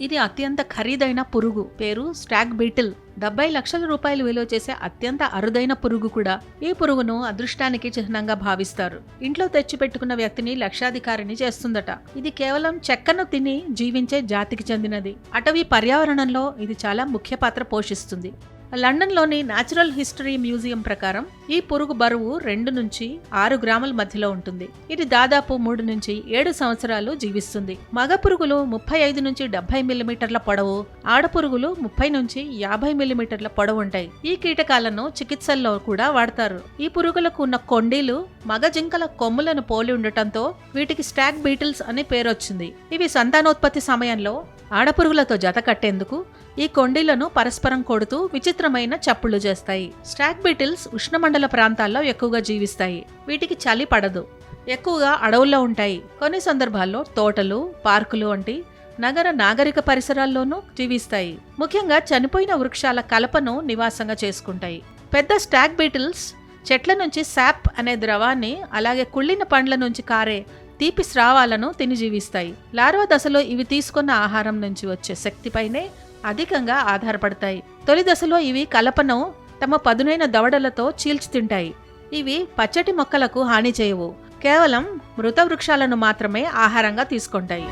ఇది అత్యంత ఖరీదైన పురుగు పేరు స్టాగ్ బీటిల్ డెబ్బై లక్షల రూపాయలు విలువ చేసే అత్యంత అరుదైన పురుగు కూడా ఈ పురుగును అదృష్టానికి చిహ్నంగా భావిస్తారు. ఇంట్లో తెచ్చిపెట్టుకున్న వ్యక్తిని లక్షాధికారిని చేస్తుందట. ఇది కేవలం చెక్కను తిని జీవించే జాతికి చెందినది. అటవీ పర్యావరణంలో ఇది చాలా ముఖ్య పాత్ర పోషిస్తుంది. లండన్లోని న్యాచురల్ హిస్టరీ మ్యూజియం ప్రకారం ఈ పురుగు బరువు రెండు నుంచి ఆరు గ్రాముల మధ్యలో ఉంటుంది. ఇది దాదాపు మూడు నుంచి ఏడు సంవత్సరాలు జీవిస్తుంది. మగ పురుగులు ముప్పై ఐదు నుంచి డెబ్బై మిల్లీమీటర్ల పొడవు ఆడపురుగులు ముప్పై నుంచి యాభై మిల్లీమీటర్ల పొడవు ఉంటాయి ఈ కీటకాలను చికిత్సల్లో కూడా వాడతారు. ఈ పురుగులకు ఉన్న కొండీలు మగ జింకల కొమ్ములను పోలి ఉండటంతో వీటికి స్టాక్ బీటిల్స్ అనే పేరొచ్చింది. ఇవి సంతానోత్పత్తి సమయంలో ఆడపురుగులతో జత కట్టేందుకు ఈ కొండీలను పరస్పరం కొడుతూ విచిత్రమైన చప్పుళ్ళు చేస్తాయి. స్టాక్ బీటిల్స్ ఉష్ణమండల ప్రాంతాల్లో ఎక్కువగా జీవిస్తాయి. వీటికి చలి పడదు. ఎక్కువగా అడవుల్లో ఉంటాయి. కొన్ని సందర్భాల్లో తోటలు పార్కులు వంటి నగర నాగరిక పరిసరాల్లోనూ జీవిస్తాయి ముఖ్యంగా చనిపోయిన వృక్షాల కలపను నివాసంగా చేసుకుంటాయి. పెద్ద స్టాక్ బీటిల్స్ చెట్ల నుంచి శాప్ అనే ద్రవాన్ని అలాగే కుళ్ళిన పండ్ల నుంచి కారే తీపి స్రావాలను తిని జీవిస్తాయి లార్వా దశలో ఇవి తీసుకున్న ఆహారం నుంచి వచ్చే శక్తిపైనే అధికంగా ఆధారపడతాయి. తొలి దశలో ఇవి కలపను తమ పదునైన దవడలతో చీల్చి తింటాయి. ఇవి పచ్చటి మొక్కలకు హాని చేయవు. కేవలం మృత వృక్షాలను మాత్రమే ఆహారంగా తీసుకుంటాయి.